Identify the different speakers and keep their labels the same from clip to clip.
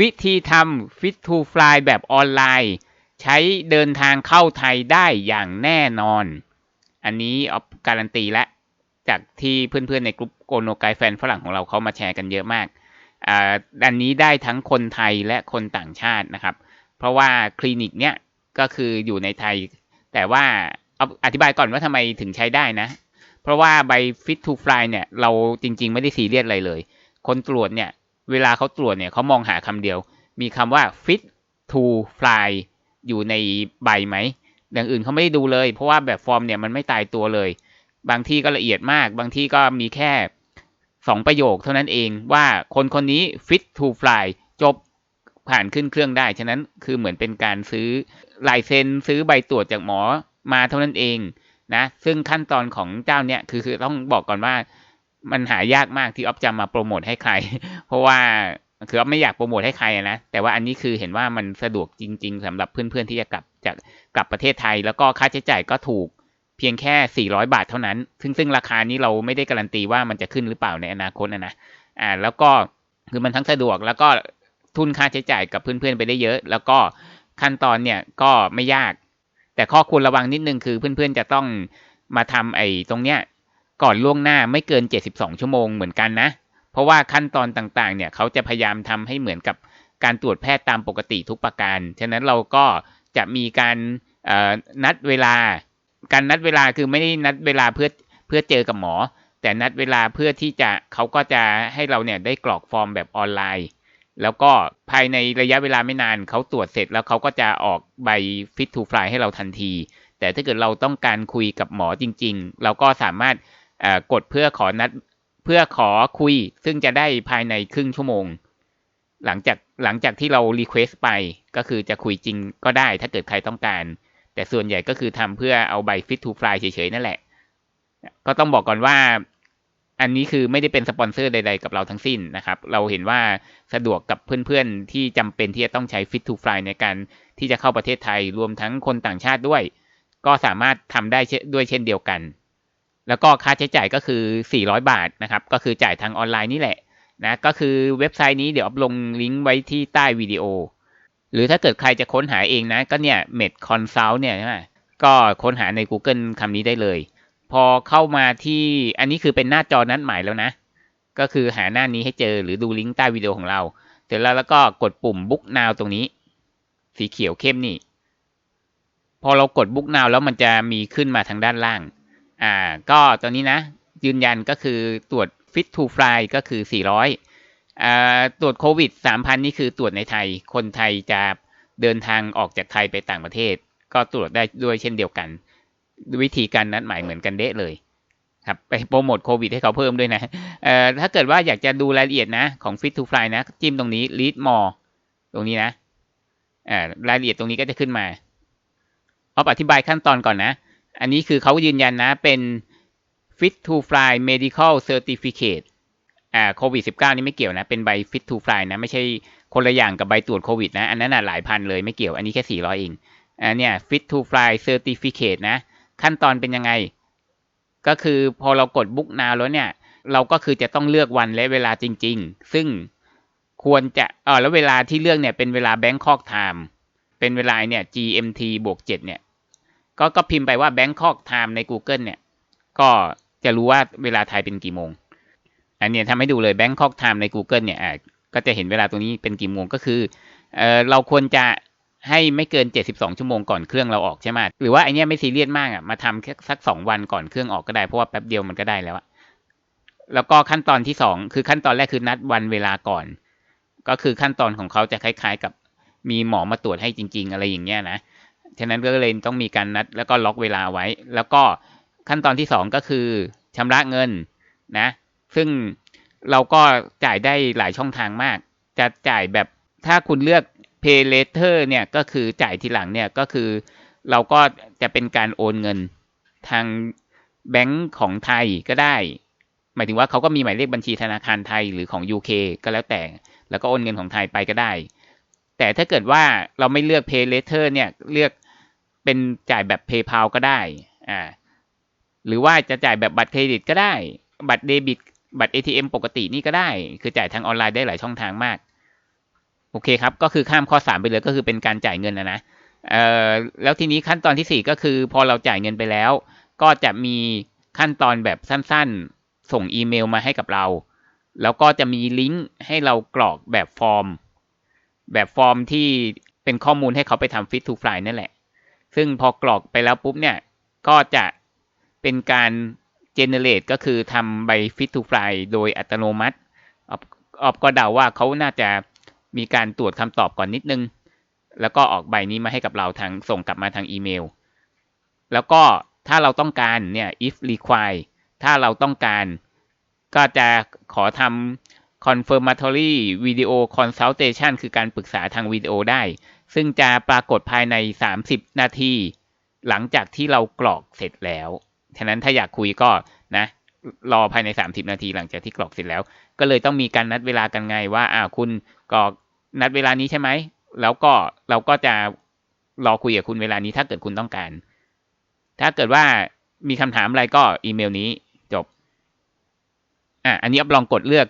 Speaker 1: วิธีทำ Fit to Fly แบบออนไลน์ ใช้เดินทางเข้าไทยได้อย่างแน่นอน อันนี้ออการันตีและจากที่เพื่อนๆในกลุ่มโกโนไกแฟนฝรั่งของเราเขามาแชร์กันเยอะมากอ่าอันนี้ได้ทั้งคนไทยและคนต่างชาตินะครับ เพราะว่าคลินิกเนี้ยก็คืออยู่ในไทย แต่ว่าอาอธิบายก่อนว่าทำไมถึงใช้ได้นะ เพราะว่าใบ Fit to Fly เนี่ยเราจริง ๆ ไม่ได้ซีเรียสอะไรเลย คนตรวจเนี่ย เวลาเขาตรวจเนี่ยเขามองหาคำเดียว มีคำว่า Fit to Fly อยู่ในใบไหมอย่างอื่นเขาไม่ได้ดูเลย เพราะว่าแบบฟอร์มเนี่ยมันไม่ตายตัวเลย บางที่ก็ละเอียดมาก บางที่ก็มีแค่สองประโยคเท่านั้นเองว่าคนคนนี้ fit to fly จบผ่านขึ้นเครื่องได้ ฉะนั้นคือเหมือนเป็นการซื้อลายเซ็นซื้อใบตรวจจากหมอมาเท่านั้นเองนะ ซึ่งขั้นตอนของเจ้าเนี่ยคือคือต้องบอกก่อนว่า มันหายากมากที่ออฟจะมาโปรโมทให้ใคร เพราะว่าคือออฟไม่อยากโปรโมทให้ใครนะ แต่ว่าอันนี้คือเห็นว่ามันสะดวกจริง ๆสำหรับเพื่อนๆที่จะกลับจากกลับประเทศไทย แล้วก็ค่าใช้จ่ายก็ถูกเพียงแค่ 400 บาทเท่านั้น ซึ่งซึ่งราคานี้เราไม่ได้การันตีว่ามันจะขึ้นหรือเปล่าในอนาคตนะนะ อ่า แล้วก็คือมันทั้งสะดวกแล้วก็ทุนค่าใช้จ่ายกับเพื่อนๆไปได้เยอะ แล้วก็ขั้นตอนเนี่ยก็ไม่ยาก แต่ข้อควรระวังนิดนึงคือเพื่อนๆจะต้องมาทำไอ้ตรงเนี้ย ก่อนล่วงหน้าไม่เกิน 72 ชั่วโมงเหมือนกันนะ เพราะว่าขั้นตอนต่างๆ เนี่ยเขาจะพยายามทำให้เหมือนกับการตรวจแพทย์ตามปกติทุกประการ ฉะนั้นเราก็จะมีการนัดเวลา การนัดเวลาคือไม่ได้นัดเวลาเพื่อเพื่อเจอกับหมอ แต่นัดเวลาเพื่อที่จะเขาก็จะให้เราเนี่ยได้กรอกฟอร์มแบบออนไลน์ แล้วก็ภายในระยะเวลาไม่นานเขาตรวจเสร็จแล้วเขาก็จะออกใบ Fit to Fly ให้เราทันที แต่ถ้าเกิดเราต้องการคุยกับหมอจริง ๆ เราก็สามารถ กดเพื่อขอนัดเพื่อขอคุย ซึ่งจะได้ภายในครึ่งชั่วโมง หลังจากหลังจากที่เรารีเควสไปก็คือจะคุยจริงก็ได้ถ้าเกิดใครต้องการ แต่ส่วนใหญ่ก็คือทำเพื่อเอาใบ Fit to Fly เฉยๆนั่นแหละ ก็ต้องบอกก่อนว่าอันนี้คือไม่ได้เป็นสปอนเซอร์ใดๆกับเราทั้งสิ้นนะครับ เราเห็นว่าสะดวกกับเพื่อนๆ ที่จำเป็นที่จะต้องใช้ Fit to Fly ในการที่จะเข้าประเทศไทยรวมทั้งคนต่างชาติด้วย ก็สามารถทำได้ด้วยเช่นเดียวกัน แล้วก็ค่าใช้จ่ายก็คือ 400 บาทนะครับ ก็คือจ่ายทางออนไลน์นี่แหละนะก็คือเว็บไซต์นี้เดี๋ยวอัพลงลิงก์ไว้ที่ใต้วิดีโอ หรือถ้าเกิดใครจะค้นหาเองนะ ก็เนี่ย Med Consult เนี่ยใช่ไหมก็ค้นหาใน Google คำนี้ได้เลย พอเข้ามาที่อันนี้คือเป็นหน้าจอนัดหมายแล้วนะ ก็คือหาหน้านี้ให้เจอหรือดูลิงก์ใต้วิดีโอของเรา เสร็จแล้วแล้วก็กดปุ่ม Book Now ตรงนี้ สีเขียวเข้มนี่ พอเรากด Book Now แล้วมันจะมีขึ้นมาทางด้านล่าง อ่า ก็ตอนนี้นะ ยืนยันก็คือตรวจ Fit to Fly ก็คือ 400อ่าตรวจโควิด 3,000 นี่คือตรวจในไทย คนไทยจะเดินทางออกจากไทยไปต่างประเทศ ก็ตรวจได้ด้วยเช่นเดียวกัน วิธีการนัดหมายเหมือนกันเดะเลยครับไปโปรโมทโควิดให้เขาเพิ่มด้วยนะเอ่อถ้าเกิดว่าอยากจะดูรายละเอียดนะของ Fit to Fly นะ จิ้มตรงนี้ Read More ตรงนี้นะอ่ารายละเอียดตรงนี้ก็จะขึ้นมาเอาอธิบายขั้นตอนก่อนนะ อันนี้คือเขายืนยันนะเป็น Fit to Fly Medical Certificate อ่าโควิด -19 นี่ไม่เกี่ยวนะ เป็นใบ Fit to Fly นะ ไม่ใช่คนละอย่างกับใบตรวจโควิดนะ อันนั้นน่ะหลายพันเลยไม่เกี่ยว อันนี้แค่ 400 เองอ่าเนี่ย Fit to Fly Certificate นะ ขั้นตอนเป็นยังไง ก็คือพอเรากด Book Now แล้วเนี่ย เราก็คือจะต้องเลือกวันและเวลาจริง ๆ ซึ่งควรจะเออแล้วเวลาที่เลือกเนี่ยเป็นเวลา Bangkok Time เป็นเวลาเนี่ย GMT บวก7เนี่ย ก็ก็พิมพ์ไปว่า Bangkok Time ใน Google เนี่ย ก็จะรู้ว่าเวลาไทยเป็นกี่โมง อันนี้ทำให้ดูเลย Bangkok Time ใน Google เนี่ยก็จะเห็นเวลาตรงนี้เป็นกี่โมงก็คือเออเราควรจะให้ไม่เกิน 72 ชั่วโมงก่อนเครื่องเราออกใช่ไหมหรือว่าไอเนี้ยไม่ซีเรียสมากอะมาทำแค่สัก 2 วันก่อนเครื่องออกก็ได้เพราะว่าแป๊บเดียวมันก็ได้แล้วอะแล้วก็ขั้นตอนที่ 2 คือขั้นตอนแรกคือนัดวันเวลาก่อน ก็คือขั้นตอนของเขาจะคล้าย ๆ กับมีหมอมาตรวจให้จริง ๆ อะไรอย่างเงี้ยนะ ฉะนั้นก็เลยต้องมีการนัดแล้วก็ล็อกเวลาไว้ แล้วก็ขั้นตอนที่ 2 ก็คือชำระเงินนะ ซึ่งเราก็จ่ายได้หลายช่องทางมาก จะจ่ายแบบถ้าคุณเลือก pay later เนี่ยก็คือจ่ายทีหลังเนี่ยก็คือ เราก็จะเป็นการโอนเงินทางแบงก์ของไทยก็ได้ หมายถึงว่าเขาก็มีหมายเลขบัญชีธนาคารไทยหรือของ UK ก็แล้วแต่ แล้วก็โอนเงินของไทยไปก็ได้ แต่ถ้าเกิดว่าเราไม่เลือก pay later เนี่ยเลือก เป็นจ่ายแบบ PayPal ก็ได้อ่าหรือว่าจะจ่ายแบบบัตรเครดิตก็ได้ บัตรเดบิต บัตร ATM ปกตินี่ก็ได้ คือจ่ายทางออนไลน์ได้หลายช่องทางมาก โอเคครับ ก็คือข้ามข้อสามไปเลยก็คือเป็นการจ่ายเงินนะนะเอ่อแล้วทีนี้ขั้นตอนที่สี่ก็คือ พอเราจ่ายเงินไปแล้ว ก็จะมีขั้นตอนแบบสั้นๆ ส่งอีเมลมาให้กับเรา แล้วก็จะมีลิงก์ให้เรากรอกแบบฟอร์ม แบบฟอร์มที่เป็นข้อมูลให้เขาไปทำ Fit to Fly นั่นแหละ ซึ่งพอกรอกไปแล้วปุ๊บเนี่ย ก็จะเป็นการ generate ก็คือทำใบ Fit to Fly โดยอัตโนมัติออฟก็เดาว่าเขาน่าจะมีการตรวจคำตอบก่อนนิดนึง แล้วก็ออกใบนี้มาให้กับเราทางส่งกลับมาทางอีเมล แล้วก็ถ้าเราต้องการเนี่ย if require ถ้าเราต้องการก็จะขอทำ confirmatory video consultation คือการปรึกษาทางวิดีโอได้ ซึ่งจะปรากฏภายใน 30 นาที หลังจากที่เรากรอกเสร็จแล้ว ฉะนั้นถ้าอยากคุยก็นะรอภายใน 30 นาทีหลังจากที่กรอกเสร็จแล้ว ก็เลยต้องมีการนัดเวลากันไงว่าอ่าคุณกรอกนัดเวลานี้ใช่ไหม แล้วก็เราก็จะรอคุยกับคุณเวลานี้ถ้าเกิดคุณต้องการ ถ้าเกิดว่ามีคำถามอะไรก็อีเมลนี้จบ อะอันนี้อัพลองกดเลือก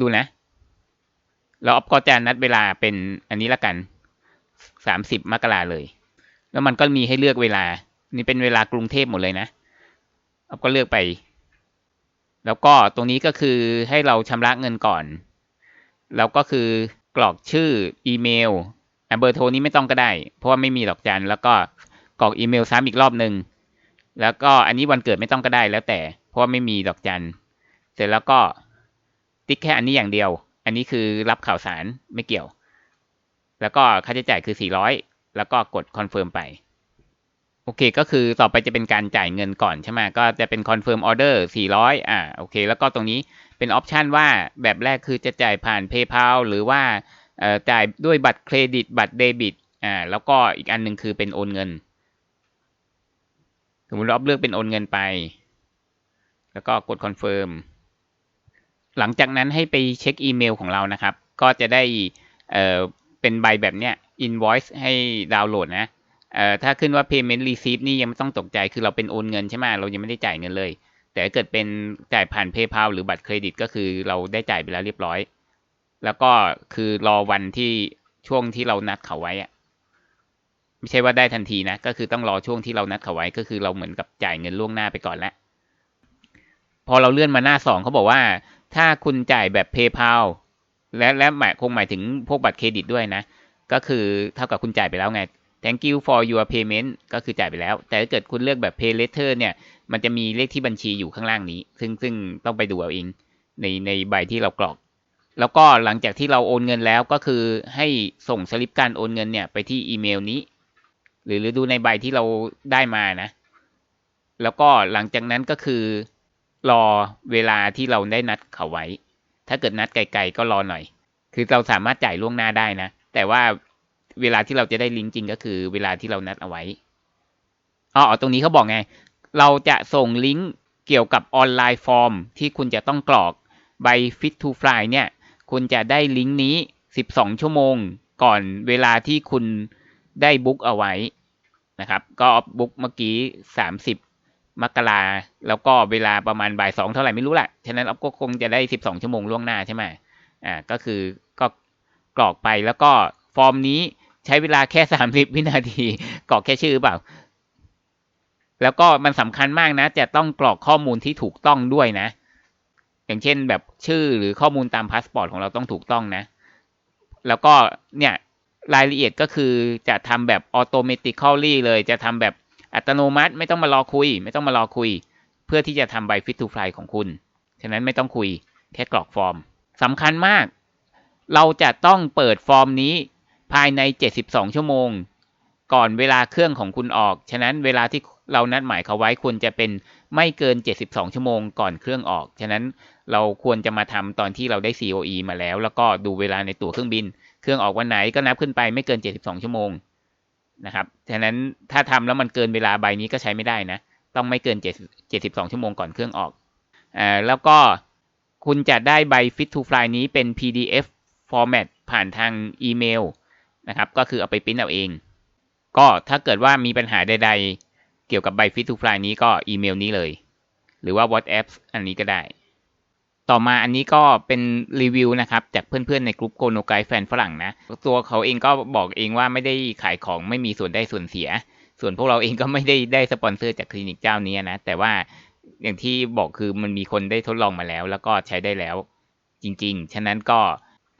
Speaker 1: ดูนะ แล้วอัพก็จะนัดเวลาเป็นอันนี้ละกัน สามสิบมกราเลย แล้วมันก็มีให้เลือกเวลา นี่เป็นเวลากรุงเทพหมดเลยนะอัพก็เลือกไป แล้วก็ตรงนี้ก็คือให้เราชำระเงินก่อน แล้วก็คือกรอกชื่ออีเมลเบอร์โทรนี้ไม่ต้องก็ได้ เพราะว่าไม่มีดอกจันแล้วก็กรอกอีเมลซ้ำอีกรอบหนึ่งแล้วก็อันนี้วันเกิดไม่ต้องก็ได้แล้วแต่ เพราะว่าไม่มีดอกจันเสร็จแล้วก็ติ๊กแค่อันนี้อย่างเดียว อันนี้คือรับข่าวสารไม่เกี่ยว แล้วก็ค่าใช้จ่ายคือ 400 แล้วก็กดคอนเฟิร์มไป โอเค ก็คือต่อไปจะเป็นการจ่ายเงินก่อนใช่ไหมก็จะเป็นคอนเฟิร์มออเดอร์400 อ่า โอเค แล้วก็ตรงนี้เป็นออปชันว่าแบบแรกคือจะจ่ายผ่าน PayPal หรือว่าจ่ายด้วยบัตรเครดิต บัตรเดบิต อ่า แล้วก็อีกอันหนึ่งคือเป็นโอนเงิน สมมติเราเลือกเป็นโอนเงินไป แล้วก็กดคอนเฟิร์ม หลังจากนั้นให้ไปเช็คอีเมลของเรานะครับ ก็จะได้ เป็นใบแบบเนี้ย invoice ให้ดาวน์โหลดนะเอ่อถ้าขึ้นว่า payment receipt นี่ยังไม่ต้องตกใจคือเราเป็นโอนเงินใช่ไหมเรายังไม่ได้จ่ายเงินเลย แต่เกิดเป็นจ่ายผ่าน PayPal หรือบัตรเครดิตก็คือเราได้จ่ายไปแล้วเรียบร้อย แล้วก็คือรอวันที่ช่วงที่เรานัดเขาไว้อะไม่ใช่ว่าได้ทันทีนะ ก็คือต้องรอช่วงที่เรานัดเขาไว้ก็คือเราเหมือนกับจ่ายเงินล่วงหน้าไปก่อนแล้ว พอเราเลื่อนมาหน้าสองเขาบอกว่า ถ้าคุณจ่ายแบบ PayPal และและหมายคงหมายถึงพวกบัตรเครดิตด้วยนะ ก็คือเท่ากับคุณจ่ายไปแล้วไง thank you for your payment ก็คือจ่ายไปแล้ว แต่ถ้าเกิดคุณเลือกแบบ pay later เนี่ย มันจะมีเลขที่บัญชีอยู่ข้างล่างนี้ ซึ่งซึ่งต้องไปดูเอาเองในในใบที่เรากรอก แล้วก็หลังจากที่เราโอนเงินแล้วก็คือให้ส่งสลิปการโอนเงินเนี่ยไปที่อีเมลนี้ หรือหรือดูในใบที่เราได้มานะ แล้วก็หลังจากนั้นก็คือรอเวลาที่เราได้นัดเขาไว้ ถ้าเกิดนัดไกลๆก็รอหน่อย คือเราสามารถจ่ายล่วงหน้าได้นะ แต่ว่าเวลาที่เราจะได้ลิงก์จริงก็คือเวลาที่เรานัดเอาไว้อ๋อตรงนี้เขาบอกไง เราจะส่งลิงก์เกี่ยวกับออนไลน์ฟอร์ม ที่คุณจะต้องกรอกใบ Fit to Fly เนี่ย คุณจะได้ลิงก์นี้ 12 ชั่วโมงก่อนเวลาที่คุณได้บุ๊กเอาไว้นะครับ ก็บุ๊กเมื่อกี้ 30 มกราแล้วก็เวลาประมาณบ่ายสองเท่าไหร่ไม่รู้แหละฉะนั้นออฟก็คงจะได้12ชั่วโมงล่วงหน้าใช่ไหมอ่าก็คือก็กรอกไปแล้วก็ฟอร์มนี้ใช้เวลาแค่30วินาทีกรอกแค่ชื่อเปล่า แล้วก็มันสำคัญมากนะ จะต้องกรอกข้อมูลที่ถูกต้องด้วยนะ อย่างเช่นแบบชื่อหรือข้อมูลตามพาสปอร์ตของเราต้องถูกต้องนะ แล้วก็เนี่ยรายละเอียดก็คือจะทำแบบออโตเมติคอลลี่เลย จะทำแบบ อัตโนมัติไม่ต้องมารอคุย ไม่ต้องมารอคุย เพื่อที่จะทำใบฟิตทูฟลายของคุณ ฉะนั้นไม่ต้องคุยแค่กรอกฟอร์มสำคัญมาก เราจะต้องเปิดฟอร์มนี้ภายใน 72 ชั่วโมง ก่อนเวลาเครื่องของคุณออก ฉะนั้นเวลาที่เรานัดหมายเขาไว้ควรจะเป็นไม่เกิน 72 ชั่วโมงก่อนเครื่องออก ฉะนั้นเราควรจะมาทำตอนที่เราได้ COE มาแล้ว แล้วก็ดูเวลาในตั๋วเครื่องบิน เครื่องออกวันไหนก็นับขึ้นไปไม่เกิน 72 ชั่วโมง นะครับฉะนั้นถ้าทำแล้วมันเกินเวลาใบนี้ก็ใช้ไม่ได้นะ ต้องไม่เกิน72 ชั่วโมงก่อนเครื่องออกอ่าแล้วก็คุณจะได้ใบ Fit to Fly นี้เป็น PDF format ผ่านทางอีเมลนะครับ ก็คือเอาไปปริ้นเอาเอง ก็ถ้าเกิดว่ามีปัญหาใดๆ เกี่ยวกับใบ Fit to Fly นี้ก็อีเมลนี้เลย หรือว่า WhatsApp อันนี้ก็ได้ ต่อมาอันนี้ก็เป็นรีวิวนะครับ จากเพื่อนๆในกลุ่มโกโนไกแฟนฝรั่งนะ ตัวเขาเองก็บอกเองว่าไม่ได้ขายของไม่มีส่วนได้ส่วนเสีย ส่วนพวกเราเองก็ไม่ได้ได้สปอนเซอร์จากคลินิกเจ้านี้นะ แต่ว่าอย่างที่บอกคือมันมีคนได้ทดลองมาแล้ว แล้วก็ใช้ได้แล้วจริง ๆ ฉะนั้นก็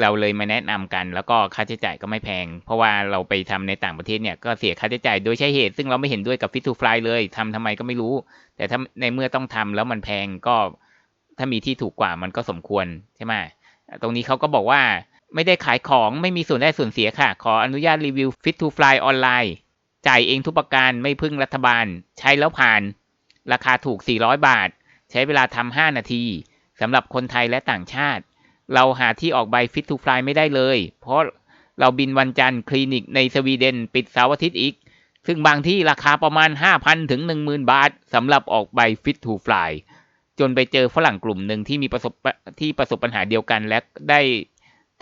Speaker 1: เราเลยมาแนะนำกัน แล้วก็ค่าใช้จ่ายก็ไม่แพง เพราะว่าเราไปทำในต่างประเทศเนี่ยก็เสียค่าใช้จ่ายโดยใช่เหตุ ซึ่งเราไม่เห็นด้วยกับ Fit to Fly เลยทำทำไมก็ไม่รู้ แต่ถ้าในเมื่อต้องทำแล้วมันแพงก็ ถ้ามีที่ถูกกว่ามันก็สมควรใช่ไหมตรงนี้เขาก็บอกว่าไม่ได้ขายของไม่มีส่วนได้ส่วนเสียค่ะ ขออนุญาตรีวิว Fit to Fly ออนไลน์ จ่ายเองทุกประการไม่พึ่งรัฐบาล ใช้แล้วผ่าน ราคาถูก 400 บาท ใช้เวลาทำ5นาทีสำหรับคนไทยและต่างชาติ เราหาที่ออกใบ Fit to Fly ไม่ได้เลย เพราะเราบินวันจันทร์คลินิกในสวีเดนปิดเสาร์อาทิตย์อีก ซึ่งบางที่ราคาประมาณ 5,000ถึง10,000 บาทสำหรับออกใบ Fit to Fly จนไปเจอฝรั่งกลุ่มหนึ่งที่มีประสบที่ประสบปัญหาเดียวกันและได้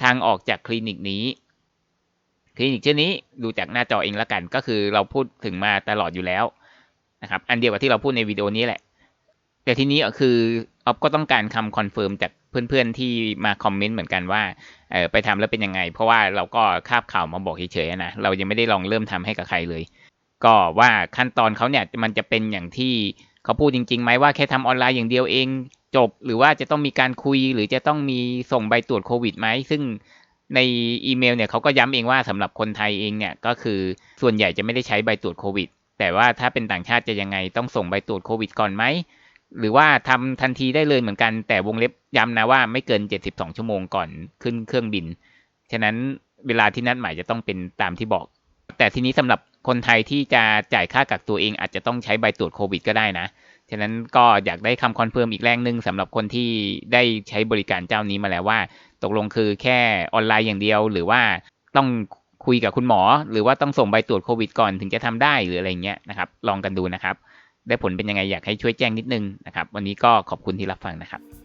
Speaker 1: ทางออกจากคลินิกนี้ คลินิกชื่อนี้ดูจากหน้าจอเองละกัน ก็คือเราพูดถึงมาตลอดอยู่แล้วนะครับ อันเดียวกับที่เราพูดในวิดีโอนี้แหละ แต่ทีนี้ก็คือออฟก็ต้องการคำคอนเฟิร์มจากเพื่อนๆที่มาคอมเมนต์เหมือนกันว่าออไปทำแล้วเป็นยังไง เพราะว่าเราก็คาบข่าวมาบอกเฉยๆนะเรายังไม่ได้ลองเริ่มทำให้กับใครเลย ก็ว่าขั้นตอนเขาเนี่ยมันจะเป็นอย่างที่ เขาพูดจริงๆไหมว่าแค่ทำออนไลน์อย่างเดียวเองจบ หรือว่าจะต้องมีการคุยหรือจะต้องมีส่งใบตรวจโควิดไหมซึ่งในอีเมลเนี่ยเขาก็ย้ำเองว่าสำหรับคนไทยเองเนี่ยก็คือส่วนใหญ่จะไม่ได้ใช้ใบตรวจโควิด แต่ว่าถ้าเป็นต่างชาติจะยังไงต้องส่งใบตรวจโควิดก่อนไหมหรือว่าทำทันทีได้เลยเหมือนกัน แต่วงเล็บย้ำนะว่าไม่เกิน 72 ชั่วโมงก่อนขึ้นเครื่องบิน ฉะนั้นเวลาที่นัดหมายจะต้องเป็นตามที่บอก แต่ทีนี้สำหรับคนไทยที่จะจ่ายค่ากักตัวเองอาจจะต้องใช้ใบตรวจโควิดก็ได้นะ ฉะนั้นก็อยากได้คำคอนเฟิร์มอีกแรงหนึ่งสำหรับคนที่ได้ใช้บริการเจ้านี้มาแล้วว่า ตกลงคือแค่ออนไลน์อย่างเดียว หรือว่าต้องคุยกับคุณหมอ หรือว่าต้องส่งใบตรวจโควิดก่อนถึงจะทำได้หรืออะไรเงี้ยนะครับ ลองกันดูนะครับ ได้ผลเป็นยังไงอยากให้ช่วยแจ้งนิดนึงนะครับ วันนี้ก็ขอบคุณที่รับฟังนะครับ